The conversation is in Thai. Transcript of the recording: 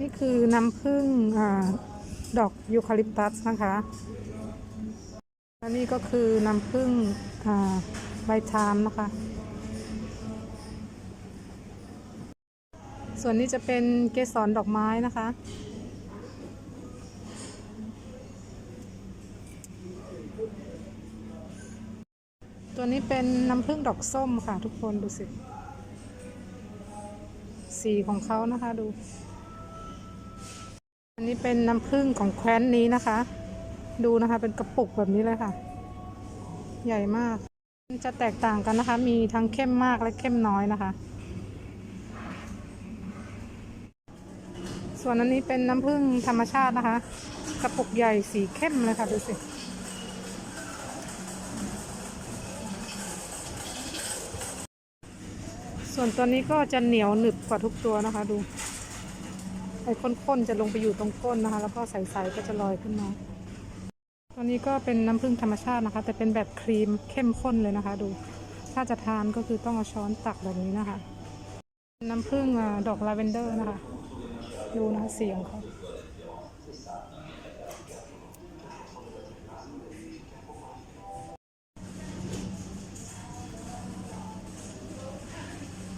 นี่คือน้ำผึ้งอดอกยูคาลิปตัสนะคะและนี่ก็คือน้ำผึ้งใบชามนะคะ ส่วนนี้จะเป็นเกสรดอกไม้นะคะ ตัวนี้เป็นน้ำผึ้งดอกส้มค่ะทุกคนดูสิ สีของเขานะคะดู อันนี้เป็นน้ำผึ้งของแคว้นนี้นะคะ ดูนะคะเป็นกระปุกแบบนี้เลยค่ะ ใหญ่มากจะแตกต่างกันนะคะ มีทั้งเข้มมากและเข้มน้อยนะคะ ส่วนอันนี้เป็นน้ำผึ้งธรรมชาตินะคะ กระปุกใหญ่สีเข้มเลยค่ะดูสิส่วนตัวนี้ก็จะเหนียวหนึบกว่าทุกตัวนะคะดู ไอ้ข้นๆจะลงไปอยู่ตรงก้นนะคะ แล้วก็ใสๆก็จะลอยขึ้นมาตัวนี้ก็เป็นน้ำผึ้งธรรมชาตินะคะ แต่เป็นแบบครีมเข้มข้นเลยนะคะ ดู ถ้าจะทานก็คือต้องเอาช้อนตักแบบนี้นะคะ น้ำผึ้งดอกลาเวนเดอร์นะคะ ดูนะคะสียงเขา